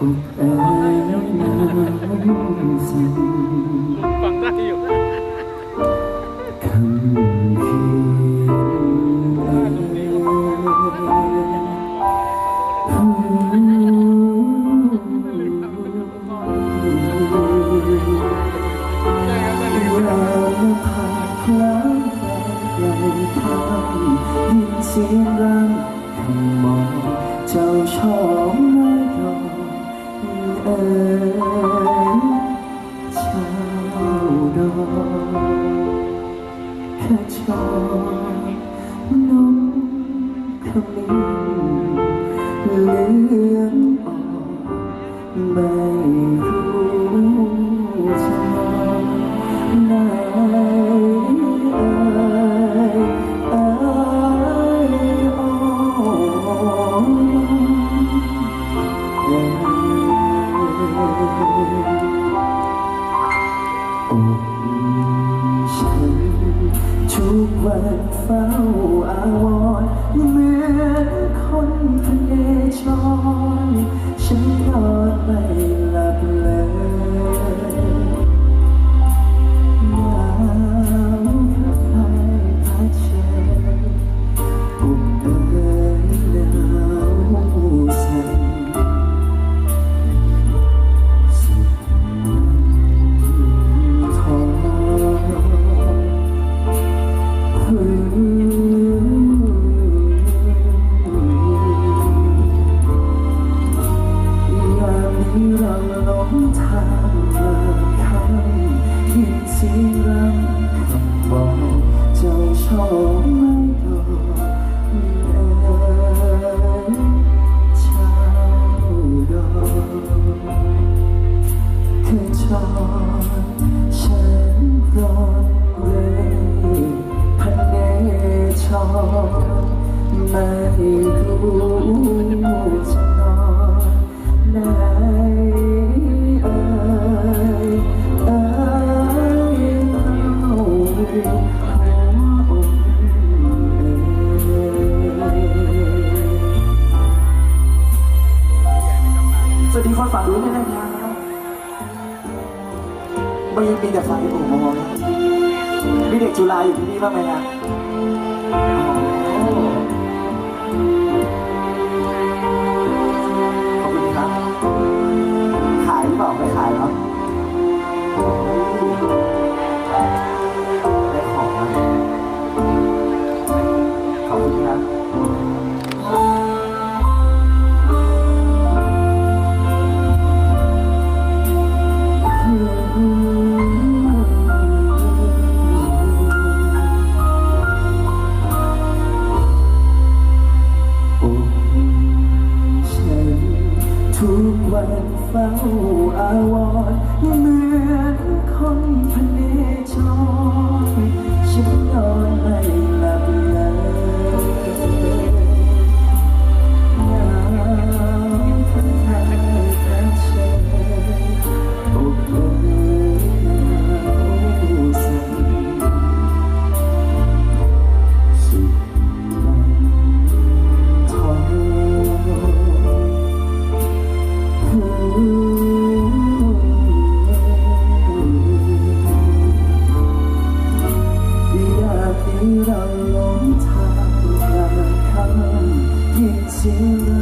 อุกเอ๋ยหนาวสั่น ฟังได้อยู่ สียงรังคำมองเจ้าชอบไม่ยอเอ่ยเจ้าดอกแค่ชอบน้องขมิ้นเลือนออกไม่ ทุกวันเฝ้าอาวรณ์เหมือนคนทะเลจร 그저 말도 못 발내쳐 말고 ไม่ยังมีแต่ฝ่ายที่ผมมองนะมีเด็กจุฬาอยู่ที่นี่บ้างไหมนะ ทุกวันเฝ้าอาวรณ์เหมือนคนพเนจรฉันนอนไม่หลับ still